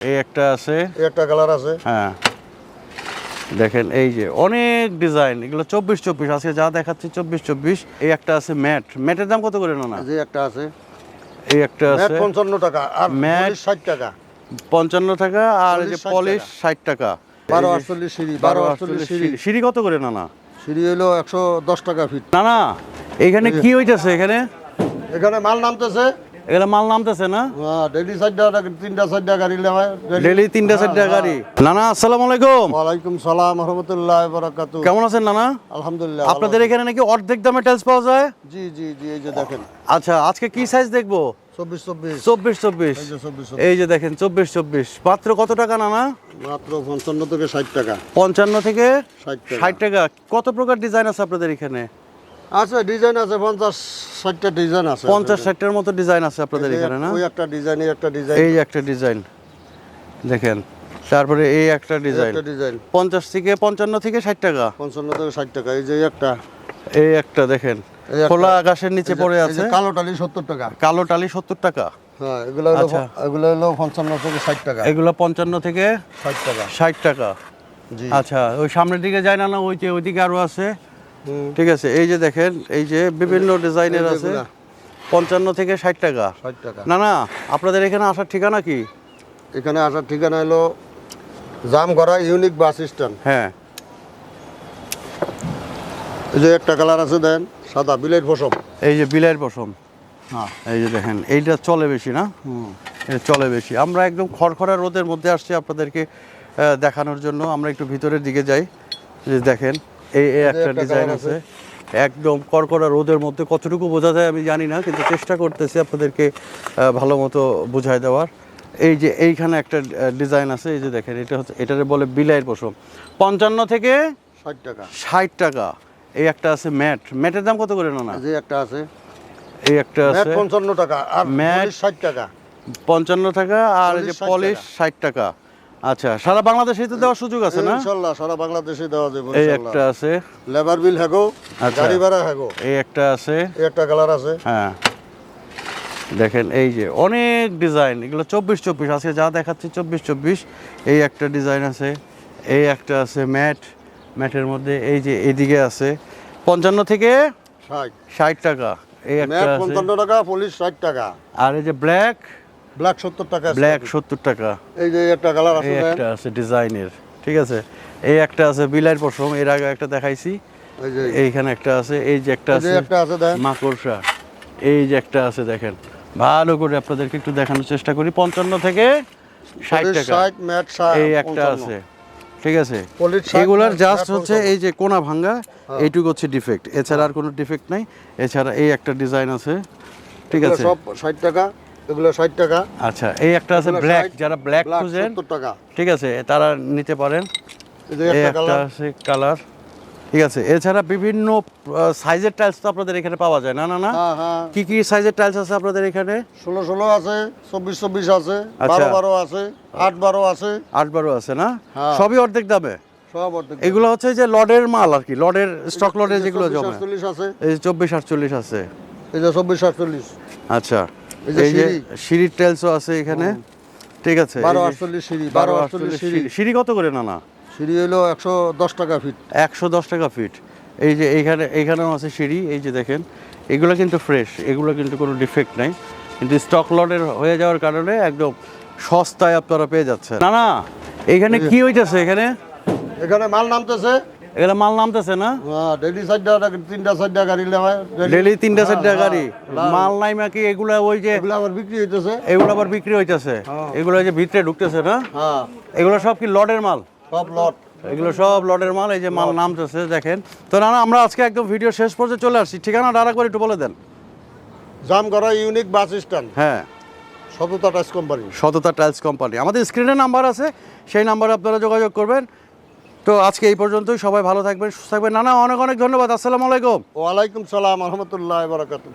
এই একটা আছে। এই একটা কালার আছে। হ্যাঁ। দেখেন এই যে অনেক ডিজাইন এগুলো চব্বিশ চব্বিশ আজকে যা দেখাচ্ছি চব্বিশ চব্বিশ এই একটা আছে ম্যাট। ম্যাটের দাম কত করে না যে একটা আছে। এই একটা আছে। পঞ্চান্ন টাকা আর ম্যাট ষাট টাকা। পঞ্চান্ন টাকা আর যে পলিশ ষাট টাকা। বারো আটচল্লিশ সিঁড়ি বারো আটচল্লিশ সিঁড়ি। সিঁড়ি। কত করে না না সিঁড়ি হলো একশো দশ টাকা ফিট। না না এখানে কি হইতেছে এখানে? এখানে মাল নামতেছে এখানে মাল নামতেছে না? ডেলি চারটা তিনটা চারটা গাড়ি নেওয়া ডেলি তিনটা চারটা গাড়ি। নানা আসসালামু আলাইকুম। ওয়ালাইকুম সালাম রহমতুল্লাহ বরাকাতু কেমন আছেন নানা? আলহামদুলিল্লাহ আপনাদের এখানে নাকি অর্ধেক দামে টাইলস পাওয়া যায়? জি জি জি এই যে দেখেন। আচ্ছা আজকে কি সাইজ দেখব? চব্বিশ চব্বিশ। চব্বিশ চব্বিশ। এই যে দেখেন চব্বিশ চব্বিশ। মাত্র কত টাকা নানা? মাত্র পঞ্চান্ন থেকে ষাট টাকা। পঞ্চান্ন থেকে ষাট ষাট টাকা। কত প্রকার ডিজাইন আছে আপনাদের এখানে? আছে ডিজাইন আছে পঞ্চাশ ষাটটা ডিজাইন আছে। পঞ্চাশ ষাটটার মতো ডিজাইন আছে আপনাদের এখানে না? ওই একটা ডিজাইন এই একটা ডিজাইন এই একটা ডিজাইন দেখেন। তারপরে এই একটা ডিজাইন একটা ডিজাইন পঞ্চাশ থেকে পঞ্চান্ন থেকে ষাট টাকা। পঞ্চান্ন থেকে ষাট টাকা এই যে একটা। এই একটা দেখেন। খোলা আকাশের নিচে পড়ে আছে। কালো টালি সত্তর টাকা। কালো টালি সত্তর টাকা। হ্যাঁ এগুলো হলো আচ্ছা। এগুলো হলো পঞ্চান্ন থেকে ষাট টাকা। এগুলো পঞ্চান্ন থেকে ষাট টাকা। ষাট টাকা। জি। আচ্ছা ওই সামনের দিকে যায় না না ওই যে ওইদিকে আরও আছে। ঠিক আছে এই যে দেখেন এই যে বিভিন্ন ডিজাইনের আছে। পঞ্চান্ন থেকে ষাট টাকা। ষাট টাকা। না না আপনাদের এখানে আসার ঠিকানা কি? এখানে আসার ঠিকানা হলো জামগড়া ইউনিক বাস স্ট্যান্ড। হ্যাঁ। এই যে একটা কালার আছে দেন সাদা বিলেট পশম। এই যে বিলাইয়ের পশম। হ্যাঁ। এই যে দেখেন এইটা চলে বেশি না? হুম। এটা চলে বেশি। আমরা একদম খড়খড়া রোদের মধ্যে আসছি আপনাদেরকে দেখানোর জন্য। আমরা একটু ভিতরের দিকে যাই। যে দেখেন এই একটা ডিজাইন আছে। একদম কড়কড়া রোদের মধ্যে কতটুকু বোঝা যায় আমি জানি না কিন্তু চেষ্টা করতেছি আপনাদেরকে ভালো মতো বোঝায় দেওয়ার। এই যে এইখানে একটা ডিজাইন আছে এই যে দেখেন এটা হচ্ছে এটারে বলে বিলাইয়ের পশম পঞ্চান্ন থেকে ষাট টাকা। ষাট টাকা। এই একটা আছে ম্যাট। ম্যাটের দাম কত করে না যে একটা আছে। এই একটা আছে। পঞ্চান্ন টাকা আর ম্যাট- ম্যাট ষাট টাকা। পঞ্চান্ন টাকা আর এই যে পলিশ ষাট টাকা। আচ্ছা সারা বাংলাদেশে তো দেওয়ার সুযোগ আছে না? ইনশাল্লাহ সারা বাংলাদেশে দেওয়া যাবে এই একটা আছে। লেবার বিল হ্যাগো আচ্ছা। গাড়ি ভাড়া হ্যাগো। এই একটা আছে। এই একটা কালার আছে। হ্যাঁ। দেখেন এই যে অনেক ডিজাইন এগুলো চব্বিশ চব্বিশ আজকে যা দেখাচ্ছি চব্বিশ চব্বিশ এই একটা ডিজাইন আছে এই একটা আছে ম্যাট ম্যাটের মধ্যে এই যে এইদিকে আছে পঞ্চান্ন থেকে ষাট। ষাট টাকা এই একটা পঞ্চান্ন টাকা পুলিশ ষাট টাকা। আর এই যে ব্ল্যাক ব্ল্যাক সত্তর টাকা ব্ল্যাক সত্তর টাকা। এই যে একটা কালার আছে একটা আছে ডিজাইনের ঠিক আছে? এই একটা আছে বিলাইয়ের পশম এর আগে একটা দেখাইছি। এইখানে একটা আছে এই যে একটা আছে মাকড়সা। এই যে একটা আছে দেখেন। ভালো করে আপনাদেরকে একটু দেখানোর চেষ্টা করি। পঞ্চান্ন থেকে ষাট টাকা। এই একটা আছে ঠিক আছে? এগুলার জাস্ট হচ্ছে এই যে কোনা ভাঙ্গা হ্যাঁ। এইটুকু হচ্ছে ডিফেক্ট এছাড়া আর কোনো ডিফেক্ট নাই। এছাড়া এই একটা ডিজাইন আছে ঠিক আছে? সব ষাট টাকা। এগুলো ষাট টাকা। আচ্ছা এই একটা আছে ব্ল্যাক যারা ব্ল্যাক খুঁজেন টাকা। ঠিক আছে তারা নিতে পারেন। একটা আছে কালার ঠিক আছে এছাড়া বিভিন্ন সাইজের টাইলস তো আপনাদের এখানে পাওয়া যায় না না না? হ্যাঁ হ্যাঁ। কি কি সাইজের টাইলস আছে আপনাদের এখানে? ষোলো ষোলো আছে চব্বিশ চব্বিশ আছে আচ্ছা। বারো বারো আছে আট বারো আছে। আট বারো আছে না? হ্যাঁ। সবই অর্ধেক দামে? সব এগুলো হচ্ছে যে লডের মাল আর কি লডের স্টক লডে যেগুলো জমে। আছে। এই চব্বিশ আটচল্লিশ আছে। এই যে চব্বিশ আটচল্লিশ। আচ্ছা। এই যে সিঁড়ি। সিঁড়ির টাইলসও আছে এখানে। ঠিক আছে বারো আটচল্লিশ সিঁড়ি বারো আটচল্লিশ সিঁড়ি। সিঁড়ি। কত করে না না সিঁড়ি হলো একশো দশ টাকা ফিট একশো দশ টাকা ফিট এই যে এইখানে এইখানেও আছে সিঁড়ি এই যে দেখেন এগুলো কিন্তু ফ্রেশ এগুলো কিন্তু কোনো ডিফেক্ট নাই। কিন্তু স্টক লটের হয়ে যাওয়ার কারণে একদম সস্তায় আপনারা পেয়ে যাচ্ছেন। না না এখানে কি হইতেছে এখানে? এখানে মাল নামতেছে। এখানে মাল নামতেছে না? হ্যাঁ ডেলি চারটা তিনটা চারটা গাড়ি নেওয়া ডেলি তিনটা চারটা হ্যাঁ, গাড়ি। হ্যাঁ। মাল নাই নাকি এগুলো ওই যে এগুলো আবার বিক্রি হইতেছে। এগুলো আবার বিক্রি হইতেছে। হ্যাঁ। এগুলো যে ভিতরে ঢুকতেছে না? হ্যাঁ। এগুলো সব কি লটের মাল? সব লট। এগুলো সব লটের মাল এই যে মাল নামতেছে দেখেন। তো না আমরা আজকে একদম ভিডিও শেষ পর্যন্ত চলে আসছি। ঠিকানা ডারা করে একটু বলে দেন। Jamgora unique bus stand. হ্যাঁ। Satata tiles company. Satata tiles company. আমাদের স্ক্রিনে নাম্বার আছে সেই নাম্বারে আপনারা যোগাযোগ করবেন। তো আজকে এই পর্যন্তই, সবাই ভালো থাকবেন, সুস্থ থাকবেন। নানা, অনেক অনেক ধন্যবাদ, আসসালামু আলাইকুম। ওয়ালাইকুম সালাম রহমতুল্লাহ বারাকাতু